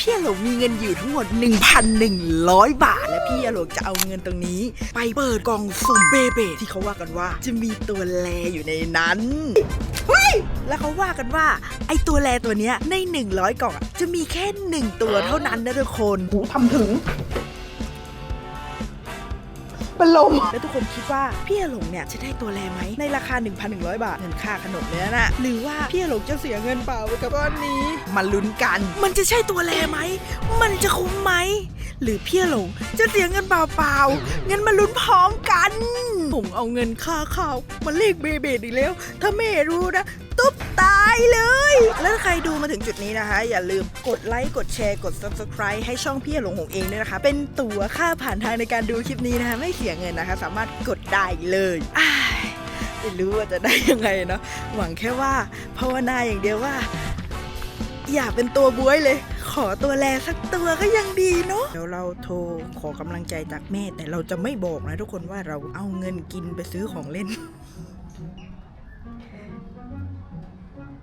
พี่หลงมีเงินอยู่ทั้งหมด 1,100 บาท และพี่หลงจะเอาเงินตรงนี้ ไปเปิดกล่องสุ่มเบเบที่เขาว่ากันว่า จะมีตัวแลอยู่ในนั้นเฮ้ยแล้วเขาว่ากันว่า ไอตัวแลตัวเนี้ยใน 100 กล่องอะจะมีแค่ 1 ตัวเท่านั้นนะทุกคน หูทำถึง เป็นลม แล้วทุกคนคิดว่าพี่หลงเนี่ยจะได้ตัวแลไหมในราคา 1,100 บาทเงินค่าขนมเนี่ยนะหรือว่าพี่หลงจะเสียเงินเปล่าไปกับก้อนนี้มาลุ้นกัน มันจะใช่ตัวแลไหมมันจะคุ้มไหมหรือพี่หลงจะเสียเงินเปล่าๆเงินมาลุ้นพร้อมกันผมเอาเงินค่าข้าวมาเลขเบเบดอีกแล้ว ถ้าแม่รู้นะตุ๊บตายเลย แล้วใครดูมาถึงจุดนี้นะคะ อย่าลืมกดไลค์ กดแชร์ กด subscribe ให้ช่องพี่หลงหงเองด้วยนะคะ เป็นตั๋วค่าผ่านทางในการดูคลิปนี้นะคะ ไม่เสียเงินนะคะ สามารถกดได้เลยอ้ายไม่รู้ว่าจะได้ยังไงเนาะ หวังแค่ว่าภาวนาอย่างเดียวว่า อย่าเป็นตัวบวยเลย ขอตัวแลสักตัวก็ยังดีเนาะ เดี๋ยวเราโทรขอกำลังใจจากแม่ แต่เราจะไม่บอกนะทุกคนว่าเราเอาเงินกินไปซื้อของเล่น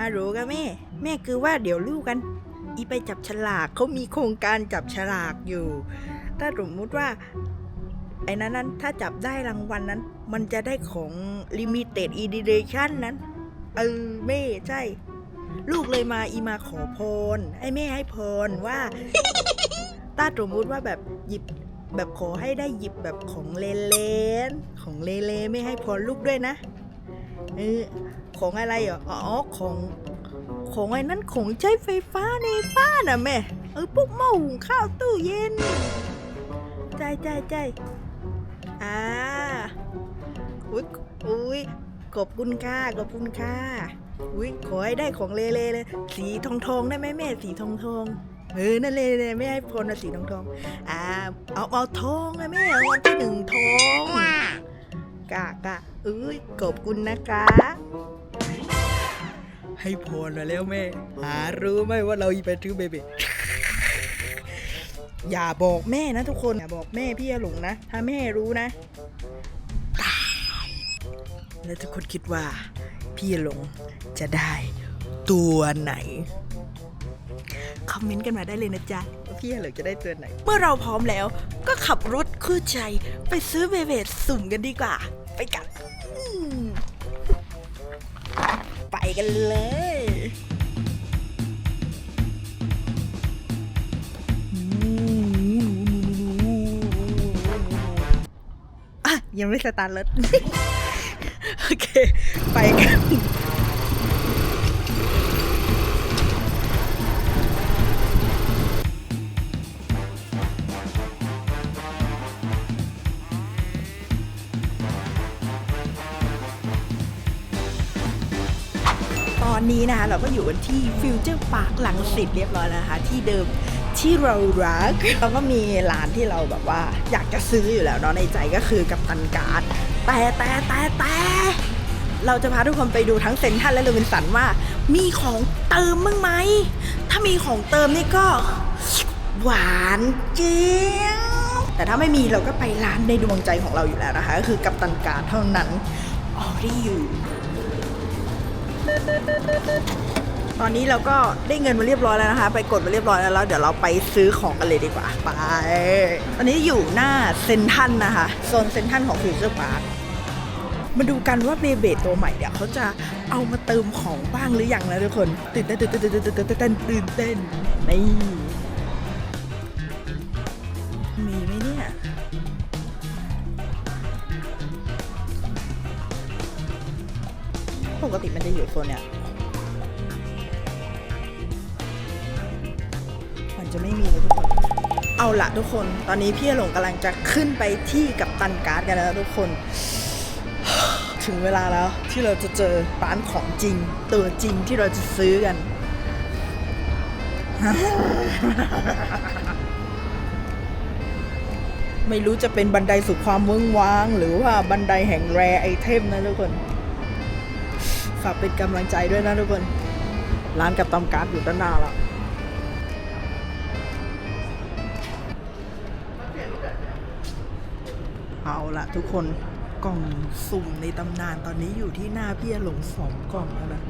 อารู้กันแม่ แม่คือว่าเดี๋ยวลูกกัน อีไปจับฉลากเขามีโครงการจับฉลากอยู่ ถ้าสมมุติว่า ไอ้นั้นนั้นถ้าจับได้รางวัลนั้น มันจะได้ของ limited edition นั้น เออแม่ใช่ ลูกเลยมาอีมาขอพรให้แม่ให้พรว่าถ้าสมมุติว่าแบบหยิบแบบขอให้ได้หยิบแบบของเลเลนของเลเลไม่ให้พรลูกด้วยนะ เออของอะไรเหรออ๋อของ ของไอ้นั่นของใช้ไฟฟ้าในบ้านอะแม่เออพวกหม้อหุงข้าวตู้เย็นใจใจใจอ่าอุ้ยอุ้ยขอบคุณค่ะขอบคุณค่ะอุ้ยขอให้ได้ของเลเลเลยสีทองทองได้ไหมแม่สีทองทองเออนั่นเลยเลยไม่ให้พลนะสีทองทองอ่าเอาเอาทองนะแม่เอาวันที่หนึ่งทอง กะกะเอ้ยขอบคุณนะคะ ให้พรมาแล้วแม่ หารู้ไหมว่าเราไปซื้อเบเบอย่าบอกแม่นะทุกคน อย่าบอกแม่พี่หลงนะ ถ้าแม่รู้นะตายแล้วทุกคนคิดว่า พี่หลงจะได้ตัวไหนคอมเมนต์กันมาได้เลยนะจ๊ะว่าพี่หลงจะได้ตัวไหน เมื่อเราพร้อมแล้วก็ขับรถคู่ใจไปซื้อเบเบสุ่มกันดีกว่า ไปกัน ไปกันเลย อะ ยังไม่สตาร์ทรถ โอเค ไปกัน นะคะเราก็อยู่กันที่ฟิวเจอร์พาร์คลังสิตเรียบร้อยแล้วนะคะ ที่เดิมที่เรารักเราก็มีร้านที่เราแบบว่า อยากจะซื้ออยู่แล้วเนาะในใจก็คือกับตันการ์ดแต่แต่แต่แต่เราจะพาทุกคนไปดูทั้งเซนทรัลและโรบินสันว่า มีของเติมบ้างไหม ถ้ามีของเติมนี่ก็ หวานเจี๊ยบแต่ถ้าไม่มีเราก็ไปร้านในดวงใจของเราอยู่แล้วนะคะ ก็คือกับตันการ์ดเท่านั้นออริอยู่ ตอนนี้เราก็ได้เงินมาเรียบร้อยแล้วนะคะ ไปกดมาเรียบร้อยแล้วแล้วเดี๋ยวเราไปซื้อของกันเลยดีกว่าไปตอนนี้อยู่หน้าเซนทันนะคะโซนเซนทันของฟิวเจอร์พาร์คมาดูกันว่าเบเบตัวใหม่เนี่ยเขาจะเอามาเติมของบ้างหรือยังนะทุกคนตื่นเต้นตื่นเต้นตื่นเต้นตื่นเต้นนี่ อยู่โซนเนี่ยมันจะไม่มีเลยทุกคน เอาละทุกคน ตอนนี้พี่หลงกำลังจะขึ้นไปที่กับตันการ์ดกันแล้วทุกคน ถึงเวลาแล้วที่เราจะเจอร้านของจริง ตัวจริงที่เราจะซื้อกันไม่รู้จะเป็นบันไดสู่ความเวิ้งว้าง หรือว่าบันไดแห่งแรไอเทมนะทุกคน ฝากเป็นกำลังใจด้วยนะทุกคน ร้านกับตำการ์ดอยู่ด้านหน้าแล้วเอาละทุกคนกล่องสุ่มในตำนานตอนนี้อยู่ที่หน้าพี่หลงสองกล่องแล้วนะ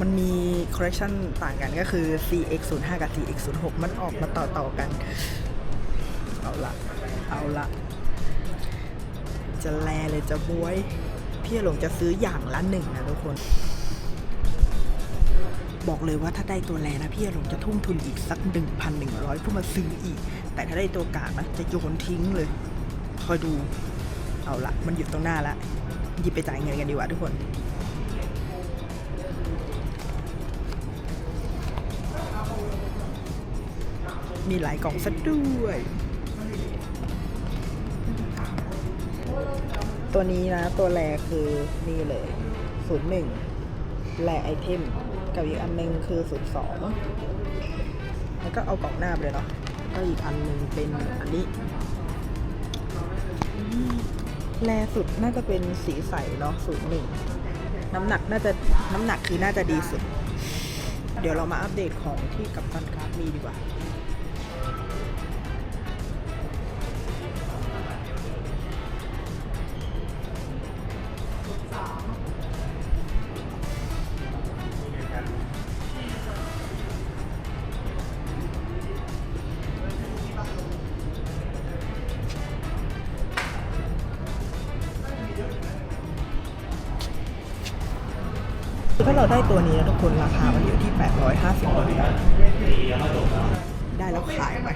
มันมีคอลเลคชันต่างกันก็คือ CX 0 5 กับ CX 0 6 มันออกมาต่อต่อๆกัน เอาละ เอาละ จะแลเลยจะบวย พี่หลงจะซื้ออย่างละหนึ่งนะทุกคน บอกเลยว่าถ้าได้ตัวแลนะพี่หลงจะทุ่มทุนอีกสัก 1,100เพื่อมาซื้ออีก แต่ถ้าได้ตัวกากนะจะโยนทิ้งเลย คอยดู เอาละมันอยู่ตรงหน้าละหยิบไปจ่ายเงินกันดีกว่าทุกคนมีหลายกล่องซะด้วย ตัวนี้นะ ตัวแรกคือนี่เลย 01 แรไอเทม กับอีกอันหนึงคือ 02 แล้วก็เอากล่องหน้าไปเลยเนาะก็อีกอันหนึงเป็นอันนี้แรสุดน่าจะเป็นสีใสเนาะ01น้ำหนักน่าจะน้ำหนักคือน่าจะดีสุด เดี๋ยวเรามาอัปเดตของที่กับตันการ์ดมีดีกว่า ได้แล้วขายไป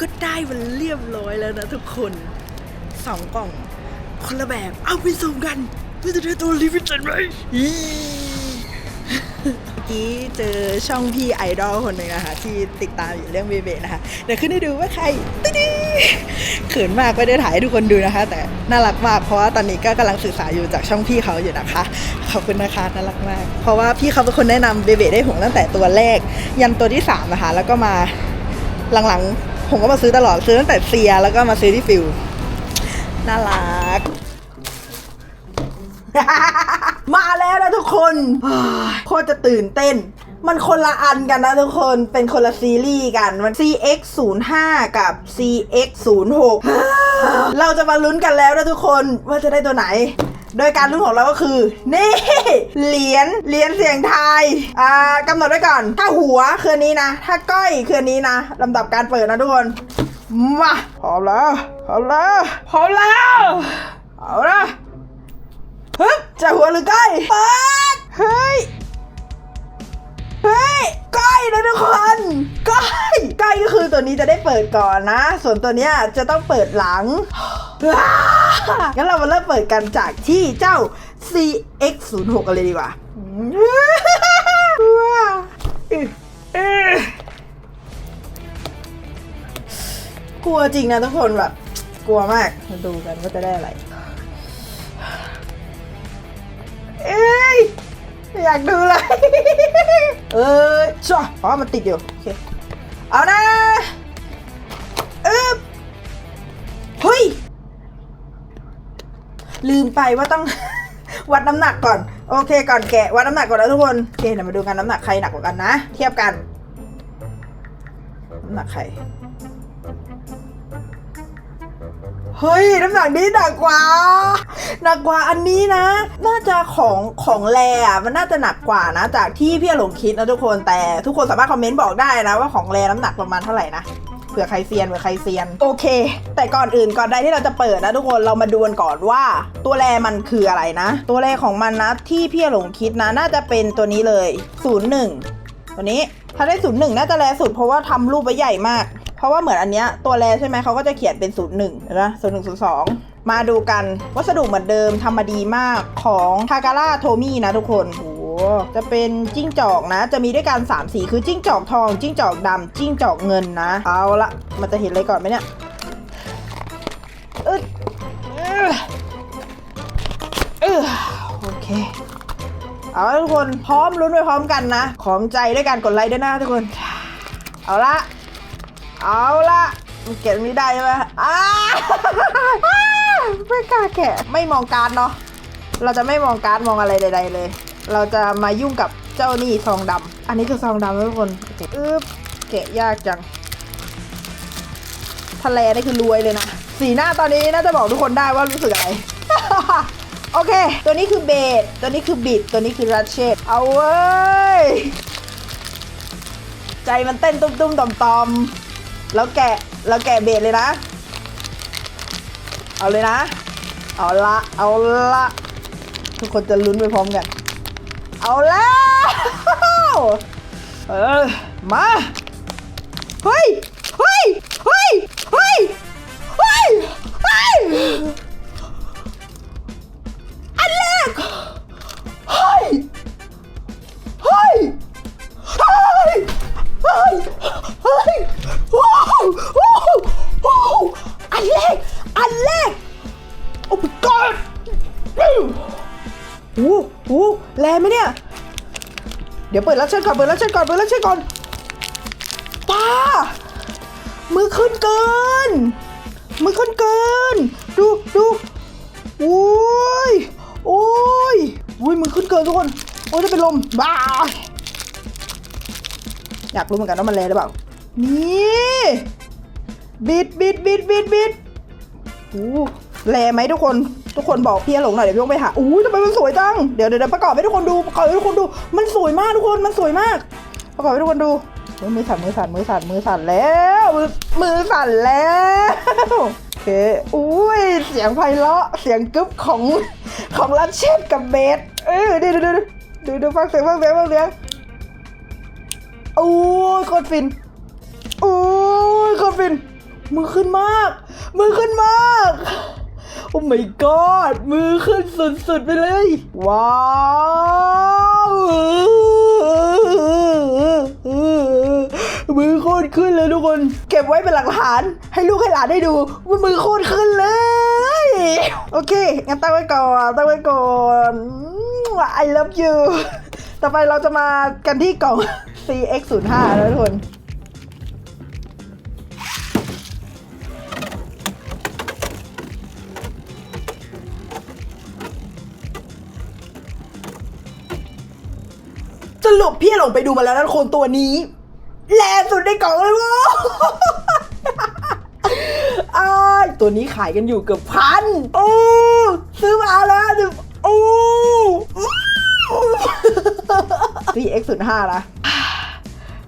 ก็ได้มันเรียบร้อยแล้วนะทุกคนสองกล่อง คนละแบบ เอาไปส่งกันเพื่อจะได้ตัวลิมิเต็ดไหม มื่อกี้เจอช่องพี่ไอดอลคนหนึ่งนะคะที่ติดตามอยู่เรื่องเบเบนะคะเดี๋ยวขึ้นให้ดูว่าใครติ๊ดเขินมากไม่ได้ถ่ายให้ทุกคนดูนะคะ แต่น่ารักมากเพราะว่าตอนนี้ก็กำลังศึกษาอยู่จากช่องพี่เขาอยู่นะคะขอบคุณนะคะน่ารักมาก เพราะว่าพี่เขาเป็นคนแนะนำเบเบได้หงตั้งแต่ตัวแรก ยันตัวที่สามนะคะแล้วก็มาหลังๆผมก็มาซื้อตลอดซื้อตั้งแต่เซียแล้วก็มาซื้อที่ฟิลน่ารัก มาแล้วนะทุกคนโคตรจะตื่นเต้น มันคนละอันกันนะทุกคนเป็นคนละซีรีส์กันมัน CX 0 5กับ CX 0 6เราจะมาลุ้นกันแล้วนะทุกคนว่าจะได้ตัวไหนโดยการลุ้นของเราก็คือ นี่เหรียญเหรียญเสียงไทยอ่ากำหนดไว้ก่อน ถ้าหัวคือนนี้นะ ถ้าก้อยคือนนี้นะลำดับการเปิดนะทุกคนมาพร้อมแล้วพร้อมแล้วพร้อมแล้วเอาละ จะหัวหรือก้อยเปิดเฮ้ย เฮ้ย ก้อยนะทุกคน ก้อย ก้อยก็คือตัวนี้จะได้เปิดก่อนนะ ส่วนตัวเนี้ยจะต้องเปิดหลัง งั้นเรามาเริ่มเปิดกันจากที่เจ้า CX06 กันเลยดีกว่ากลัวจริงนะทุกคนแบบ กลัวมากมาดูกันว่าจะได้อะไร เอ้ยอยากดูเลย เอ้ยชัวอ๋อมันติดอยู่ โอเค เอานะอึ๊บเฮ้ย ลืมไปว่าต้อง วัดน้ำหนักก่อน โอเค ก่อนแกะวัดน้ำหนักก่อนนะทุกคน โอเคเดี๋ยวมาดูกันน้ำหนักใครหนักกว่ากันนะ เทียบกัน น้ำหนักใคร เฮ้ยน้ำหนักนี้หนักกว่าหนักกว่าอันนี้นะ น่าจะของของแร่มันน่าจะหนักกว่านะ จากที่พี่หลงคิดนะทุกคนแต่ทุกคนสามารถคอมเมนต์บอกได้นะว่าของแร่น้ำหนักประมาณเท่าไหร่นะเผื่อใครเซียนเผื่อใครเซียนโอเค แต่ก่อนอื่นก่อนใดที่เราจะเปิดนะทุกคนเรามาดูกันก่อนว่า ตัวแรมันคืออะไรนะ ตัวแรของมันนะที่พี่หลงคิดนะ น่าจะเป็นตัวนี้เลย 01 ตัวนี้ถ้าได้ 01 น่าจะแรสุดเพราะว่าทำรูปไว้ใหญ่มาก เพราะว่าเหมือนอันเนี้ยตัวแรใช่ไหมเขาก็จะเขียนเป็น01นย์หนึ่งนะ01 02มาดูกันวัสดุเหมือนเดิมทำมาดีมากของทาการ่าโทมี่นะทุกคนโจะเป็นจิ้งจอกนะ จะมีด้วยกัน3สีคือจิ้งจอกทอง จิ้งจอกดำจิ้งจอกเงินนะ เอาละมันจะเห็นอะไรก่อนไหมเนี่ยอึดอึดอึดโอเค เอาละทุกคนพร้อมลุ้นไปพร้อมกันนะ ของใจด้วยการกดไลค์ด้วยนะทุกคน เอาละ เอาละมันเก็บไม่ได้ใช่ไหมอ้าไม่กล้าแกะไม่มองการดเนาะเราจะไม่มองการดมองอะไรใด ๆ เลย เราจะมายุ่งกับเจ้านี่ซองดำอันนี้คือซองดำทุกคนอึ๊บแกะยากจังทะเลนี่คือรวยเลยนะ สีหน้าตอนนี้น่าจะบอกทุกคนได้ว่ารู้สึกอะไร โอเค ตัวนี้คือเบสตัวนี้คือบิด ตัวนี้คือรัชเชตเอาเว้ย ใจมันเต้นตุ้มๆต่อมๆ แล้วแกะแล้วแกะเบสเลยนะ เอาเลยนะ เอาละเอาละทุกคนจะลุ้นไปพร้อมกัน เอาแล้วเออมาเฮ้ยเฮ้ยเฮ้ยเฮ้ยเฮ้ย เดี๋ยวเปิดรับเชิญก่อนเปิดรับเชิญก่อนเปิดรับเชิญก่อนป้ามือขึ้นเกิน มือขึ้นเกิน ดูดูโอ้ยโอ้ยโอ้ยมือขึ้นเกินทุกคนโอ้ยจะเป็นลมบ้าอยากรู้เหมือนกันว่ามันแรงหรือเปล่านี่บิดบิดบิดบิดบิดโอ้แรงไหมทุกคน ทุกคนบอกพี่หลงหน่อยเดี๋ยวพี่ลงไปหาอู้ทำไมมันสวยจังเดี๋ยวเดี๋ยวประกอบให้ทุกคนดูประกอบให้ทุกคนดู มันสวยมากทุกคนมันสวยมาก ประกอบให้ทุกคนดูมือสั่นมือสั่นมือสั่นมือสั่นแล้วมือมือสั่นแล้วโอเคอุ้ยเสียงไพเราะเสียงกึ๊บของของรัชเชตกับเบสเออดูดูดูดูดูฟังเสียงฟังเสียงฟังเสียงโอ้ยโคตรฟินโอ้ยโคตรฟินมือขึ้นมาก มือขึ้นมาก โอ้ my god มือขึ้นสุดๆไปเลย ว้าวมือโคตรขึ้นเลยทุกคน เก็บไว้เป็นหลักฐาน ให้ลูกให้หลานได้ดูว่ามือโคตรขึ้นเลย โอเคงั้นตั้งไว้ก่อนตั้งไว้ก่อน I love you ต่อไปเราจะมากันที่กล่อง CX05 แล้วทุกคน รุปพี่หลงไปดูมาแล้วนะทุกคนตัวนี้แรงสุดในกล่องเลยวะอ้าตัวนี้ขายกันอยู่เกือบพันโอ้ซื้อมาแล้วโอ้สี่ X ศูนย์ห้านะ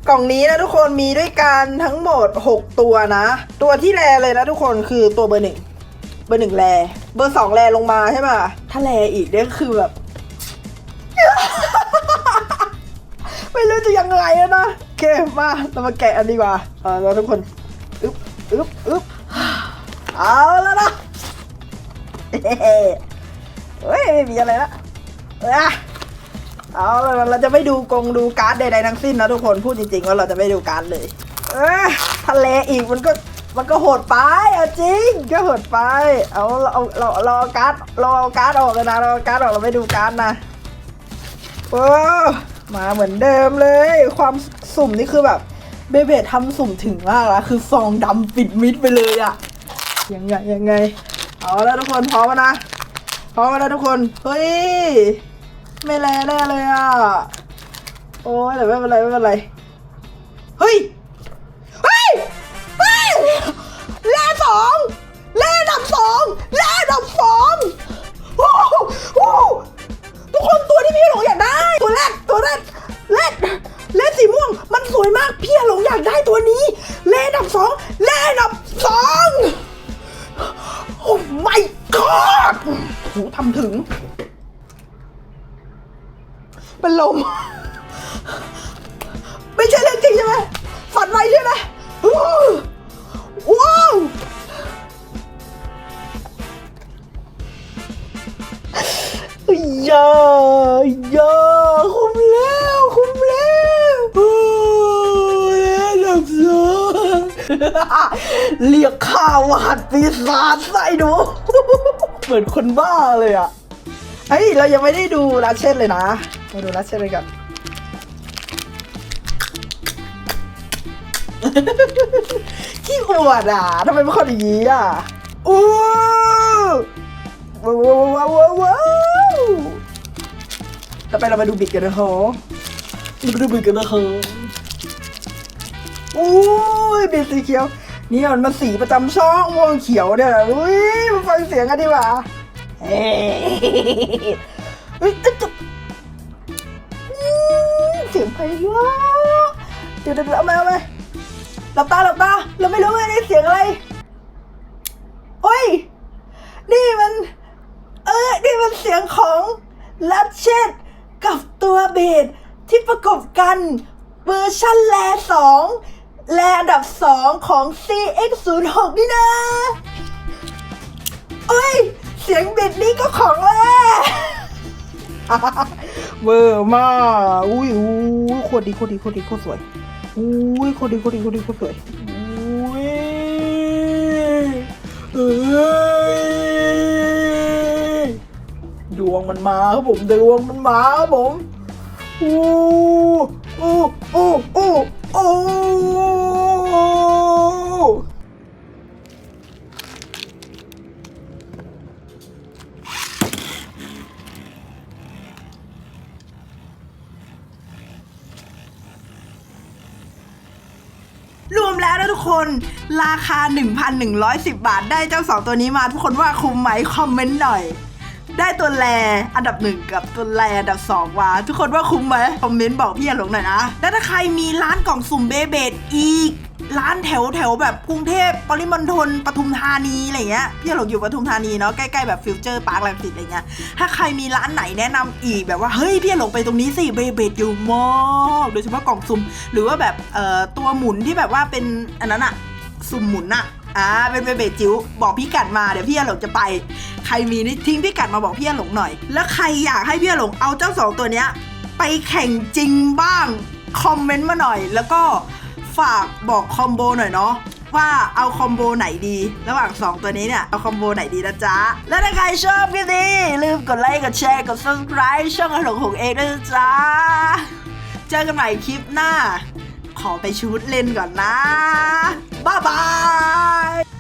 กล่องนี้นะทุกคนมีด้วยกันทั้งหมด 6 ตัวนะ ตัวที่แรเลยนะทุกคนคือตัวเบอร์หนึ่งเบอร์หนึ่งแรเบอร์สองแรลงมาใช่ไหมถ้าแรอีกเนี่ยคือแบบ จะยังไงนะโอเคมาเรามาแกะอันดีกว่าเอาแล้วทุกคนอึ๊บอึ๊บอึ๊บเอาแล้วนะเฮ้ยไม่มีอะไรละอะเอาเราจะไม่ดูกงดูการ์ดใดๆทั้งสิ้นนะทุกคนพูดจริงๆว่าเราจะไม่ดูการ์ดเลยเอทะเลอีกมันก็มันก็โหดไปเอาจริงก็โหดไปเอาเราเอาเราเราเอการ์ดเราเอาการ์ดออกเลยนะเราเอาการ์ดออกเราไม่ดูการ์ดนะโอ้ มาเหมือนเดิมเลย ความสุ่มนี่คือแบบเบเบททำสุ่มถึงมากละคือซองดำปิดมิดไปเลยอะยังไงยังไง เอาแล้วทุกคนพร้อมแล้วนะพร้อมแล้วทุกคน เฮ้ย ไม่แลแน่เลยอะโอ้ยแต่ไม่เป็นไรไม่เป็นไร เฮ้ย ย่าคุ้มแล้วคุ้มแล้วโอ้ยหลับสองเรียกข้าวาดปีศาจใส่หนูเหมือนคนบ้าเลยอะเฮ้ยเรายังไม่ได้ดูรัชเช่นเลยนะมาดูรัชเช่นเลยกันขี้อวดอะทำไมเป็นคนอย่างนี้อะอู้ว้าว ไปเรามาดูบิดกันนะฮะเรามาดูบิดกันนะฮะอุ้ยบิดสีเขียวนี่มันมาสีประจำช่องม่วงเขียวเนี่ยอุ้ยมาฟังเสียงกันดีกว่าเฮ้ยเฮ้ยจะจะอืมเสียงไพเราะเดี๋ยวเดี๋ยวเอาไหมเอาไหมหลับตาหลับตา เราไม่รู้ว่านี่เสียงอะไรโอ้ย นี่มัน เออ นี่มันเสียงของลัดเชต กับตัวเบสที่ประกบกันเวอร์ชันแลสองแลอันดับสองของ CX06 นี่นะเอ้ย เสียงเบิดนี้ก็ของแลเวอร์มากอุ้ยอุ้ยโคตรดีโคตรดีโคตรดีโคตรสวยอุ้ยโคตรดีโคตรดีโคตรดีโคตรสวยอุ้ยเอ้ย ดวงมันมาครับผมดวงมันมาครับผมอู้อู้อู้อู้อู้รวมแล้วนะทุกคนราคา 1,110 บาทได้เจ้าสองตัวนี้มาทุกคนว่าคุ้มไหมคอมเมนต์หน่อย ได้ตัวแลอันดับหนึ่งกับตัวแลอันดับสองมาทุกคนว่าคุ้มไหมคอมเมนต์บอกพี่อย่าหลงหน่อยนะ แล้วถ้าใครมีร้านกล่องสุ่มเบเบดอีกร้านแถวแถวแบบกรุงเทพปริมณฑลปทุมธานีอะไรเงี้ยพี่หลงอยู่ปทุมธานีเนาะใกล้ๆแบบฟิวเจอร์พาร์คลังสิตอะไรเงี้ยถ้าใครมีร้านไหนแนะนำอีกแบบว่าเฮ้ยพี่หลงไปตรงนี้สิเบเบดอยู่มากโดยเฉพาะกล่องสุ่มหรือว่าแบบเอ่อตัวหมุนที่แบบว่าเป็นอันนั้นอะสุ่มหมุนอะ อ่าเป็นเบเบจิ๋วบอกพี่กัดมาเดี๋ยวพี่อหลงจะไป ใครมีนี่ทิ้งพี่กัดมาบอกพี่อหลงหน่อย แล้วใครอยากให้พี่อหลงเอาเจ้าสองตัวเนี้ย ไปแข่งจริงบ้างคอมเมนต์มาหน่อย แล้วก็ฝากบอกคอมโบหน่อยเนาะว่าเอาคอมโบไหนดี ระหว่าง 2 ตัวนี้เนี่ย เอาคอมโบไหนดีนะจ๊ะ แล้วถ้าใครชอบคลิปนี้ลืมกดไลค์กดแชร์กด subscribe ช่องอหลงของเองด้วยจ๊ะเจอกันใหม่คลิปหน้า ขอไปชุดเล่นก่อนนะ บ๊ายบาย